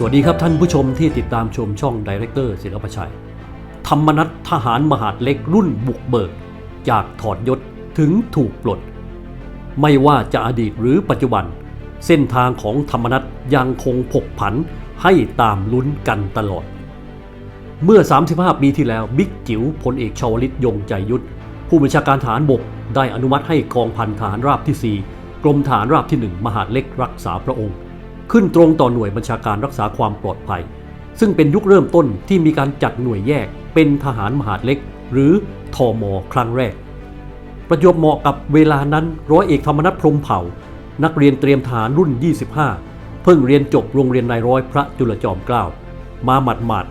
สวัสดีครับท่านผู้ชมที่ติดตามชมช่องดีเรคเตอร์ศิลปชัย ธรรมนัตทหารมหาดเล็กรุ่นบุกเบิก จากถอดยศถึงถูกปลด ไม่ว่าจะอดีตหรือปัจจุบัน เส้นทางของธรรมนัตยังคงผกผันให้ตามลุ้นกันตลอด เมื่อ 35 ปีที่แล้วบิ๊กจิ๋วพลเอกชวลิตยงใจยุทธ ผู้บัญชาการฐานบกได้อนุมัติให้กองพันฐานราบที่ 4 กรมฐานราบที่ 1 มหาดเล็กรักษาพระองค์ ขึ้นตรงต่อหน่วยบัญชาการรักษาความปลอดภัย ซึ่งเป็นยุคเริ่มต้นที่มีการจัดหน่วยแยกเป็นทหารมหาดเล็ก หรือทอมอครั้งแรก ประจวบเหมาะกับเวลานั้นร้อยเอกธรรมนัฐพรมเผ่า นักเรียนเตรียมทหารรุ่น 25 เพิ่งเรียนจบโรงเรียนนายร้อยพระจุลจอมเกล้ามาหมัดหมาด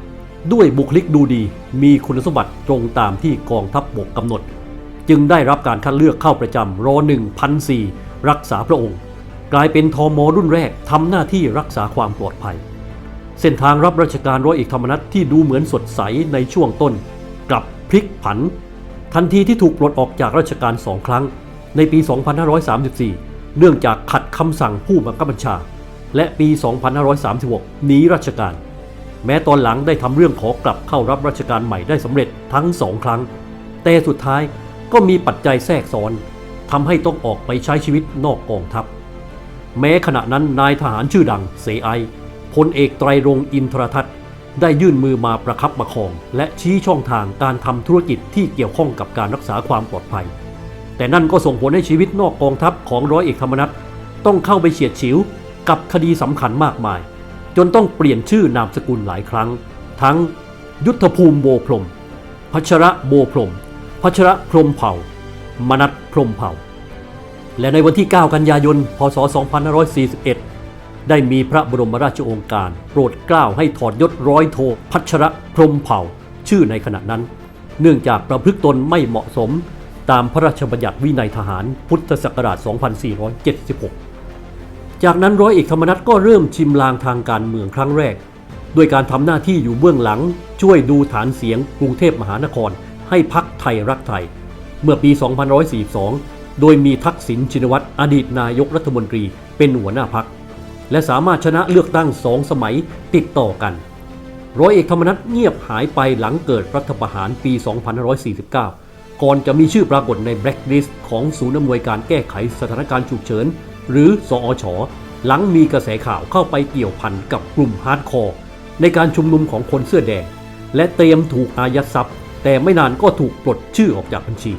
ด้วยบุคลิกดูดีมีคุณสมบัติตรงตามที่กองทัพบบกกำหนด จึงได้รับการคัดเลือกเข้าประจำรอ1 0 0รักษาพระองค์ กลายเป็นทอมอรุ่นแรกทำหน้าที่รักษาความปลอดภัย เส้นทางรับราชการร้อยเอกธรรมนัฐที่ดูเหมือนสดใสในช่วงต้น กลับพลิกผัน ทันทีที่ถูกปลดออกจากราชการสองครั้ง ในปี 2534 เนื่องจากขัดคำสั่งผู้บังคับบัญชา และปี 2536 หนีราชการ แม้ตอนหลังได้ทำเรื่องขอกลับเข้ารับราชการใหม่ได้สำเร็จทั้งสองครั้ง แต่สุดท้ายก็มีปัจจัยแทรกซ้อนทำให้ต้องออกไปใช้ชีวิตนอกกองทัพ แม้ขณะนั้นนายทหารชื่อดังเสไอพลเอกไตรรงอินทรทัศน์ ได้ยื่นมือมาประคับประคอง และชี้ช่องทางการทำธุรกิจที่เกี่ยวข้องกับการรักษาความปลอดภัย แต่นั่นก็ส่งผลให้ชีวิตนอกกองทัพของร้อยเอกธรรมนัฐต้องเข้าไปเฉียดฉิวกับคดีสำคัญมากมาย จนต้องเปลี่ยนชื่อนามสกุลหลายครั้ง ทั้ง ยุทธภูมิโบพรมพัชระโบพรมพัชระพรมเผ่ามนัทพรมเผ่า และในวันที่ 9 กันยายน พศ 2541 ได้มีพระบรมราชโองการ โปรดเกล้าให้ถอดยศร้อยโท พัชระพรมเผ่า ชื่อในขณะนั้น เนื่องจากประพฤติตนไม่เหมาะสม ตามพระราชบัญญัติวินัยทหารพุทธศักราช 2476 จากนั้นร้อยเอกธรรมนัฐก็เริ่มชิมลางทางการเมืองครั้งแรก ด้วยการทำหน้าที่อยู่เบื้องหลัง ช่วยดูฐานเสียงกรุงเทพมหานคร ให้พักไทยรักไทย เมื่อปี2542 โดยมีทักษิณชินวัตรอดีตนายกรัฐมนตรีเป็นหัวหน้าพัก และสามารถชนะเลือกตั้งสองสมัยติดต่อกัน ร้อยเอกธรรมนัฐเงียบหายไปหลังเกิดรัฐประหารปี 2549 ก่อนจะมีชื่อปรากฏในแบล็คลิสต์ของศูนย์อำนวยการแก้ไขสถานการณ์ฉุกเฉิน หรือสอชหลังมีกระแสข่าวเข้าไปเกี่ยวพันกับกลุ่มฮาร์ดคอร์ในการชุมนุมของคนเสื้อแดง และเตรียมถูกอายัดทรัพย์ แต่ไม่นานก็ถูกปลดชื่อออกจากบัญชี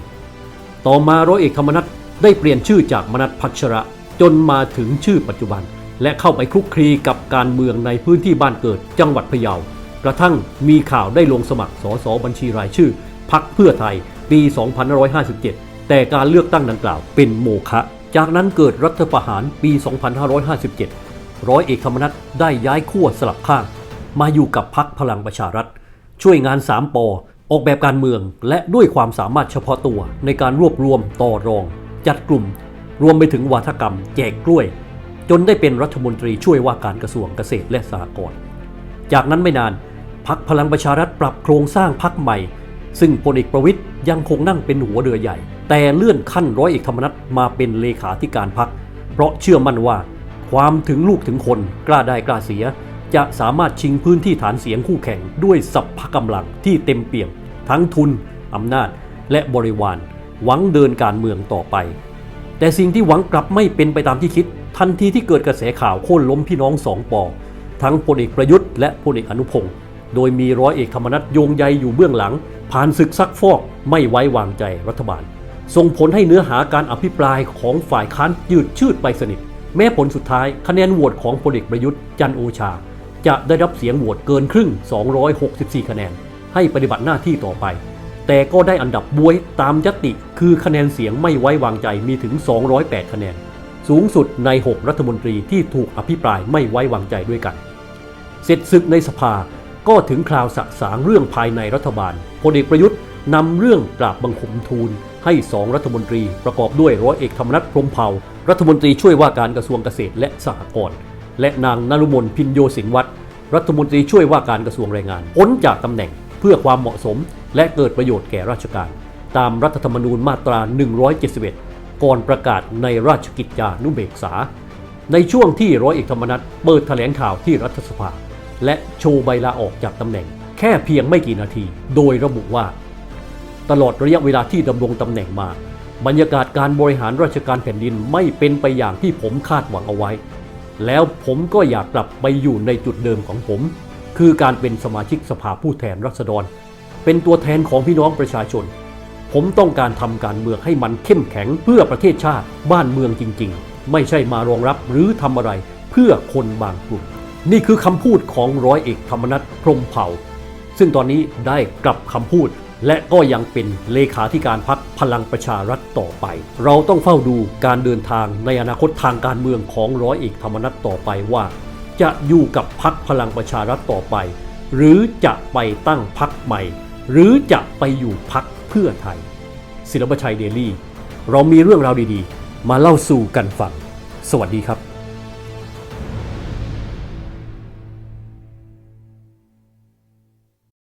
ต่อมาร้อยเอกธรรมนัฐได้เปลี่ยนชื่อจากมนัฐพัชระจนมาถึงชื่อปัจจุบัน และเข้าไปคลุกคลีกับการเมืองในพื้นที่บ้านเกิดจังหวัดพะเยากระทั่งมีข่าวได้ลงสมัครสสบัญชีรายชื่อพักเพื่อไทยปี 2557 แต่การเลือกตั้งดังกล่าวเป็นโมฆะจากนั้นเกิดรัฐประหารปี 2557 ร้อยเอกธรรมนัฐได้ย้ายขั้วสลับข้าง มาอยู่กับพักพลังประชารัฐ ช่วยงาน 3ปอ ออกแบบการเมืองและด้วยความสามารถเฉพาะตัวในการรวบรวมต่อรอง จัดกลุ่ม รวมไปถึงวาทกรรม แจกกล้วย จนได้เป็นรัฐมนตรีช่วยว่าการกระทรวงเกษตรและสหกรณ์จากนั้นไม่นานพักพลังประชารัฐปรับโครงสร้างพักใหม่ ซึ่งพลเอกประวิทย์ยังคงนั่งเป็นหัวเรือใหญ่ แต่เลื่อนขั้นร้อยเอกธรรมนัฐมาเป็นเลขาธิการพัก เพราะเชื่อมั่นว่า ความถึงลูกถึงคนกล้าได้กล้าเสีย จะสามารถชิงพื้นที่ฐานเสียงคู่แข่งด้วยสัพพะกำลังที่เต็มเปี่ยม ทั้งทุน อำนาจ และบริวาร หวังเดินการเมืองต่อไป แต่สิ่งที่หวังกลับไม่เป็นไปตามที่คิด ทันทีที่เกิดกระแสข่าวโค่นล้มพี่น้องสองปอทั้งพลเอกประยุทธ์และพลเอกอนุพงศ์โดยมีร้อยเอกธรรมนัฐโยงใยอยู่เบื้องหลัง ผ่านศึกซักฟอกไม่ไว้วางใจรัฐบาล ส่งผลให้เนื้อหาการอภิปรายของฝ่ายค้านยืดชืดไปสนิท แม้ผลสุดท้ายคะแนนโหวตของพลเอกประยุทธ์จันโอชา จะได้รับเสียงโหวตเกินครึ่ง 264 คะแนน ให้ปฏิบัติหน้าที่ต่อไป แต่ก็ได้อันดับบวยตามยติ คือคะแนนเสียงไม่ไว้วางใจมีถึง 208 คะแนน สูงสุดใน 6 รัฐมนตรีที่ถูกอภิปรายไม่ไว้วางใจด้วยกัน เสร็จศึกในสภาก็ถึงคราวสะสางเรื่องภายในรัฐบาลพลเอกประยุทธ์นำเรื่องกราบบังคมทูลให้สองรัฐมนตรีประกอบด้วยร้อยเอกธรรมนัฐพรมเผ่ารัฐมนตรีช่วยว่าการกระทรวงเกษตรและสหกรณ์ และนางนรุมนพินโยสินวัตรรัฐมนตรีช่วยว่าการกระทรวงแรงงานพ้นจากตำแหน่งเพื่อความเหมาะสม และเกิดประโยชน์แก่ราชการ ตามรัฐธรรมนูญมาตรา 171 ก่อนประกาศในราชกิจจานุเบกษา ในช่วงที่ร้อยเอกธรรมนัฐเปิดแถลงข่าวที่รัฐสภา และโชว์ใบลาออกจากตำแหน่ง แค่เพียงไม่กี่นาที โดยระบุว่า ตลอดระยะเวลาที่ดำรงตำแหน่งมา บรรยากาศการบริหารราชการแผ่นดินไม่เป็นไปอย่างที่ผมคาดหวังเอาไว้ แล้วผมก็อยากกลับไปอยู่ในจุดเดิมของผม คือการเป็นสมาชิกสภาผู้แทนราษฎร เป็นตัวแทนของพี่น้องประชาชน ผมต้องการทำการเมืองให้มันเข้มแข็งเพื่อประเทศชาติบ้านเมืองจริง ๆ ไม่ใช่มารองรับหรือทำอะไรเพื่อคนบางกลุ่ม นี่คือคำพูดของร้อยเอกธรรมนัฐพรมเผ่า ซึ่งตอนนี้ได้กลับคำพูด และก็ยังเป็นเลขาธิการพักพลังประชารัฐต่อไป เราต้องเฝ้าดูการเดินทางในอนาคตทางการเมืองของร้อยเอกธรรมนัฐต่อไปว่า จะอยู่กับพักพลังประชารัฐต่อไป หรือจะไปตั้งพักใหม่ หรือจะไปอยู่พักเพื่อไทย ศิลปชัยเดลี่ เรามีเรื่องราวดีๆ มาเล่าสู่กันฟัง สวัสดีครับ